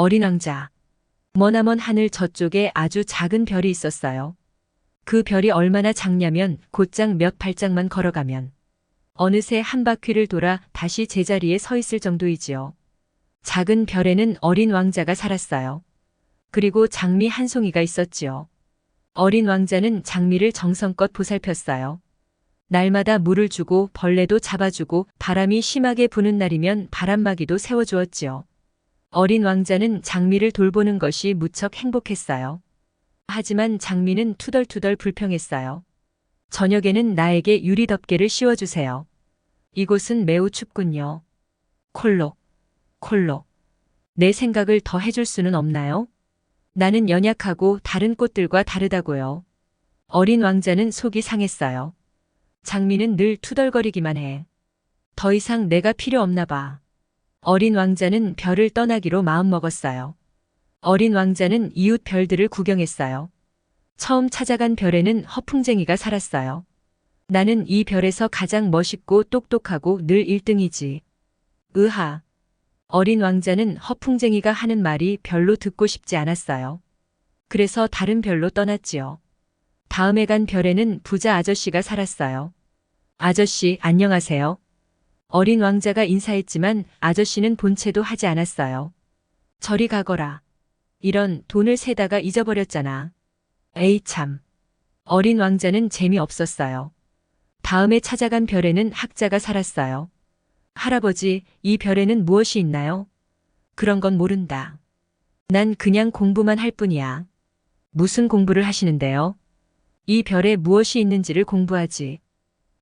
어린 왕자. 머나먼 하늘 저쪽에 아주 작은 별이 있었어요. 그 별이 얼마나 작냐면 곧장 몇 발짝만 걸어가면 어느새 한 바퀴를 돌아 다시 제자리에 서 있을 정도이지요. 작은 별에는 어린 왕자가 살았어요. 그리고 장미 한 송이가 있었지요. 어린 왕자는 장미를 정성껏 보살폈어요. 날마다 물을 주고 벌레도 잡아주고 바람이 심하게 부는 날이면 바람막이도 세워주었지요. 어린 왕자는 장미를 돌보는 것이 무척 행복했어요. 하지만 장미는 투덜투덜 불평했어요. 저녁에는 나에게 유리 덮개를 씌워주세요. 이곳은 매우 춥군요. 콜록, 콜록. 내 생각을 더 해줄 수는 없나요? 나는 연약하고 다른 꽃들과 다르다고요. 어린 왕자는 속이 상했어요. 장미는 늘 투덜거리기만 해. 더 이상 내가 필요 없나 봐. 어린 왕자는 별을 떠나기로 마음먹었어요. 어린 왕자는 이웃 별들을 구경했어요. 처음 찾아간 별에는 허풍쟁이가 살았어요. 나는 이 별에서 가장 멋있고 똑똑하고 늘 1등이지. 으하. 어린 왕자는 허풍쟁이가 하는 말이 별로 듣고 싶지 않았어요. 그래서 다른 별로 떠났지요. 다음에 간 별에는 부자 아저씨가 살았어요. 아저씨, 안녕하세요. 어린 왕자가 인사했지만 아저씨는 본체도 하지 않았어요. 저리 가거라. 이런 돈을 세다가 잊어버렸잖아. 에이 참. 어린 왕자는 재미없었어요. 다음에 찾아간 별에는 학자가 살았어요. 할아버지, 이 별에는 무엇이 있나요? 그런 건 모른다. 난 그냥 공부만 할 뿐이야. 무슨 공부를 하시는데요? 이 별에 무엇이 있는지를 공부하지.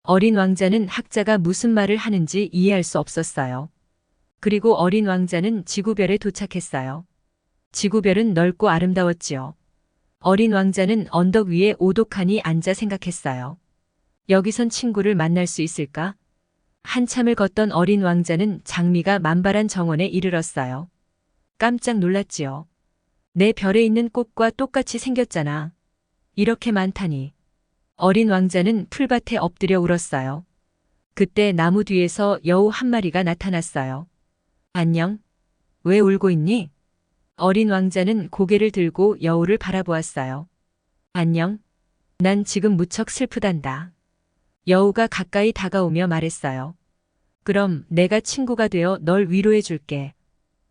어린 왕자는 학자가 무슨 말을 하는지 이해할 수 없었어요. 그리고 어린 왕자는 지구별에 도착했어요. 지구별은 넓고 아름다웠지요. 어린 왕자는 언덕 위에 오독하니 앉아 생각했어요. 여기선 친구를 만날 수 있을까? 한참을 걷던 어린 왕자는 장미가 만발한 정원에 이르렀어요. 깜짝 놀랐지요. 내 별에 있는 꽃과 똑같이 생겼잖아. 이렇게 많다니. 어린 왕자는 풀밭에 엎드려 울었어요. 그때 나무 뒤에서 여우 한 마리가 나타났어요. 안녕? 왜 울고 있니? 어린 왕자는 고개를 들고 여우를 바라보았어요. 안녕? 난 지금 무척 슬프단다. 여우가 가까이 다가오며 말했어요. 그럼 내가 친구가 되어 널 위로해 줄게.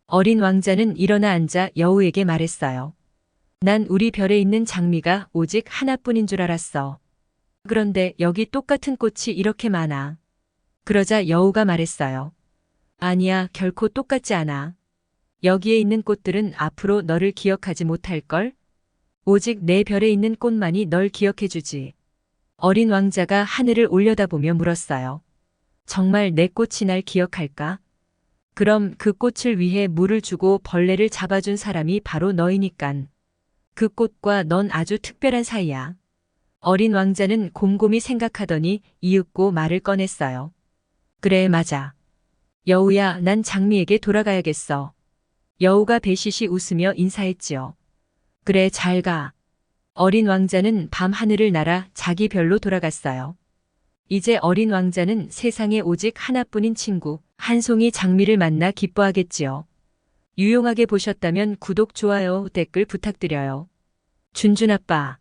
어린 왕자는 일어나 앉아 여우에게 말했어요. 난 우리 별에 있는 장미가 오직 하나뿐인 줄 알았어. 그런데 여기 똑같은 꽃이 이렇게 많아. 그러자 여우가 말했어요. 아니야, 결코 똑같지 않아. 여기에 있는 꽃들은 앞으로 너를 기억하지 못할걸? 오직 내 별에 있는 꽃만이 널 기억해주지. 어린 왕자가 하늘을 올려다보며 물었어요. 정말 내 꽃이 날 기억할까? 그럼 그 꽃을 위해 물을 주고 벌레를 잡아준 사람이 바로 너이니깐. 그 꽃과 넌 아주 특별한 사이야. 어린 왕자는 곰곰이 생각하더니 이윽고 말을 꺼냈어요. 그래, 맞아. 여우야, 난 장미에게 돌아가야겠어. 여우가 배시시 웃으며 인사했지요. 그래, 잘 가. 어린 왕자는 밤 하늘을 날아 자기 별로 돌아갔어요. 이제 어린 왕자는 세상에 오직 하나뿐인 친구, 한 송이 장미를 만나 기뻐하겠지요. 유용하게 보셨다면 구독, 좋아요, 댓글 부탁드려요. 준준 아빠.